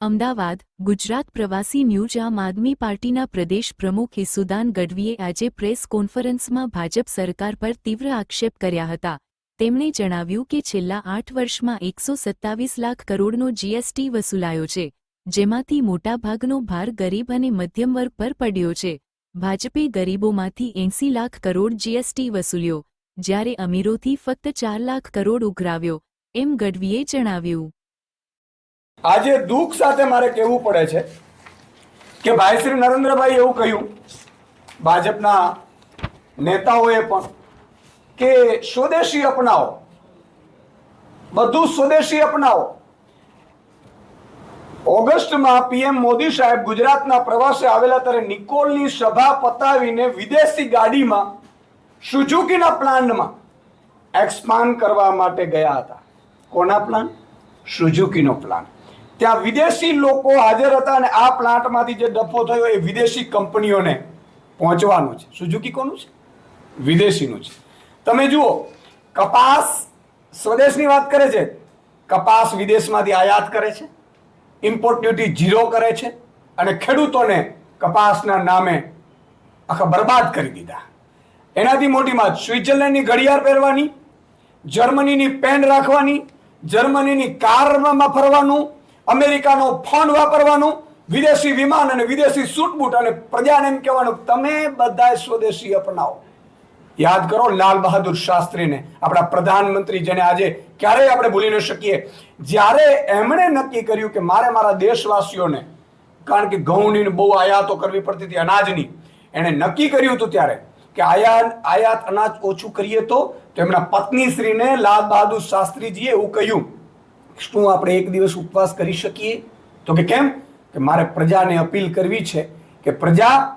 અમદાવાદ, ગુજરાત પ્રવાસી ન્યૂઝ આમ આદમી પાર્ટીના પ્રદેશ પ્રમુખ ઈસુદાન ગઢવીએ આજે પ્રેસ કોન્ફરન્સમાં ભાજપ સરકાર પર તીવ્ર આક્ષેપ કર્યા હતા. તેમણે જણાવ્યું કે છેલ્લા આઠ વર્ષમાં એકસો સત્તાવીસ લાખ કરોડનો જીએસટી વસૂલાયો છે, જેમાંથી મોટાભાગનો ભાર ગરીબ અને મધ્યમ વર્ગ પર પડ્યો છે. ભાજપે ગરીબોમાંથી એંસી લાખ કરોડ જીએસટી વસૂલ્યો, જ્યારે અમીરોથી ફક્ત ચાર લાખ કરોડ ઉઘરાવ્યો, એમ ગઢવીએ જણાવ્યું. આજે દુઃખ સાથે મારે કહેવું પડે છે કે ભાઈ શ્રી નરેન્દ્રભાઈ એવું કહ્યું, ભાજપના નેતાઓએ પણ, કે સ્વદેશી અપનાવો, બધું સ્વદેશી અપનાવો. ઓગસ્ટમાં પીએમ મોદી સાહેબ ગુજરાતના પ્રવાસે આવેલા ત્યારે નિકોલની સભા પતાવીને વિદેશી ગાડીમાં સુઝુકીના પ્લાન્ટમાં એક્સપાન્ડ કરવા માટે ગયા હતા. કોના પ્લાન? સુઝુકીનો પ્લાન. ત્યાં વિદેશી લોકો હાજર હતા અને આ પ્લાન્ટમાંથી જે ડફો થયો એ વિદેશી કંપનીઓને પહોંચવાનું છે. સુઝુકી કોનું છે? વિદેશીનું છે. તમે જુઓ, કપાસ સ્વદેશની વાત કરે છે. કપાસ વિદેશમાંથી આયાત કરે છે. ઇમ્પોર્ટ ડ્યુટી ઝીરો કરે છે અને ખેડૂતોને કપાસના નામે આખા બરબાદ કરી દીધા. એનાથી મોટી વાત, સ્વિટ્ઝરલેન્ડની ઘડિયાળ પહેરવાની, જર્મનીની પેન રાખવાની, જર્મનીની કારમાં ફરવાનું અમેરિકાનો ફોન વાપરવાનું, વિદેશી વિમાન અને વિદેશી સૂટબૂટ અને પ્રજાને એમ કહેવાનું, તમે બધા સ્વદેશી અપનાવો. યાદ કરો લાલ બહાદુર શાસ્ત્રીને, આપણા પ્રધાનમંત્રી જેને આજે ક્યારેય આપણે ભૂલી ન શકીએ. જ્યારે એમણે નક્કી કર્યું કે મારે મારા દેશવાસીઓને, કારણ કે ઘઉંની બહુ આયાતો કરવી પડતી હતી, અનાજની, એણે નક્કી કર્યું હતું ત્યારે કે આયાત આયાત અનાજ ઓછું કરીએ તો એમના પત્ની શ્રીને લાલ બહાદુર શાસ્ત્રીજીએ એવું કહ્યું શું આપણે એક દિવસ ઉપવાસ કરી શકીએ? તો કે કેમ? કે મારે પ્રજાને અપીલ કરવી છે કે પ્રજા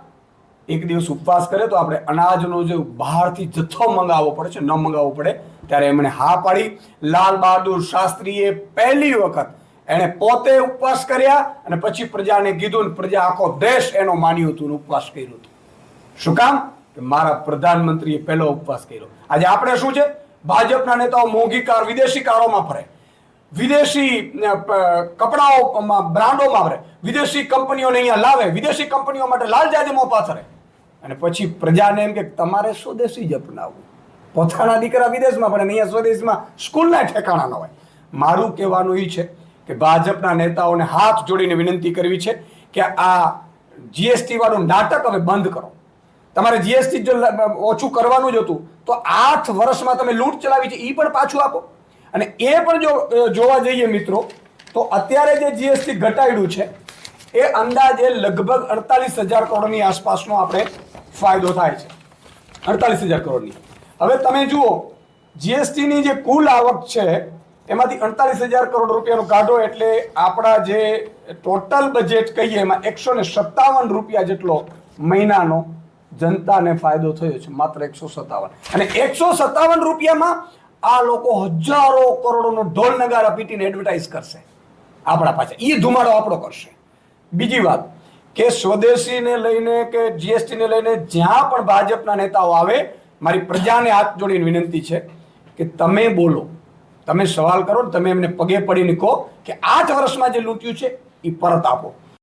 એક દિવસ ઉપવાસ કરે તો આપણે અનાજનો જે બહારથી જથ્થો મંગાવવો પડે છે, ન મંગાવવો પડે, ત્યારે એમણે હા પાડી. લાલ બહાદુર શાસ્ત્રીએ પહેલી વખત એણે પોતે ઉપવાસ કર્યા અને પછી પ્રજાને કીધું પ્રજા આખો દેશ એનો માન્યું હતું ઉપવાસ કર્યું હતું. શું કામ? કે મારા પ્રધાનમંત્રીએ પહેલો ઉપવાસ કર્યો. આજે આપણે શું છે? ભાજપના નેતાઓ મોંઘી કાર, વિદેશી કારોમાં ફરે. વિદેશી કપડાઓમાં, બ્રાન્ડોમાં ફરે વિદેશી કંપનીઓને અહીંયા લાવે. વિદેશી કંપનીઓ માટે લાલ જાદીમાં પાથરે અને પછી પ્રજાને એમ કે તમારે સ્વદેશી જ અપનાવવું. પોતાના દીકરા વિદેશમાં પણ અહીંયા સ્વદેશમાં સ્કૂલના ઠેકાણા ન હોય. મારું કહેવાનું એ છે કે ભાજપના નેતાઓને હાથ જોડીને વિનંતી કરવી છે કે આ જીએસટી વાળું નાટક હવે બંધ કરો. તમારે જીએસટી જો ઓછું કરવાનું જ હતું. તો આઠ વર્ષમાં તમે લૂંટ ચલાવી છે એ પણ પાછું આપો. અને એ પણ જો જોવા જઈએ મિત્રો, તો અત્યારે જે જીએસટી ઘટાડ્યું છે, એ અંદાજે લગભગ અડતાલીસ હજાર કરોડની આસપાસનો આપણે ફાયદો થાય છે. અડતાલીસ હજાર કરોડની. હવે તમે જુઓ જીએસટીની જે કુલ આવક છે, એમાંથી અડતાલીસ હજાર કરોડ રૂપિયાનો કાઢો એટલે આપણા જે ટોટલ બજેટ કહીએ, એમાં એકસો ને સત્તાવન રૂપિયા જેટલો મહિનાનો જનતાને ફાયદો થયો છે, માત્ર એકસો સત્તાવન. અને એકસો સત્તાવન રૂપિયામાં આ લોકો હજારો કરોડોનો ઢોલ નગારા પીટીને એડવર્ટાઇઝ કરશે. આપણા પાસે એ ધુમાડો આપણો કરશે. બીજી વાત, કે સ્વદેશીને લઈને કે જીએસટીને લઈને જ્યાં પણ ભાજપના નેતાઓ આવે, મારી પ્રજાને હાથ જોડીને વિનંતી છે કે તમે બોલો. તમે સવાલ કરો તમે એમને પગે પડીને કહો કે આઠ વર્ષમાં જે લૂંટ્યું છે એ પરત આપો.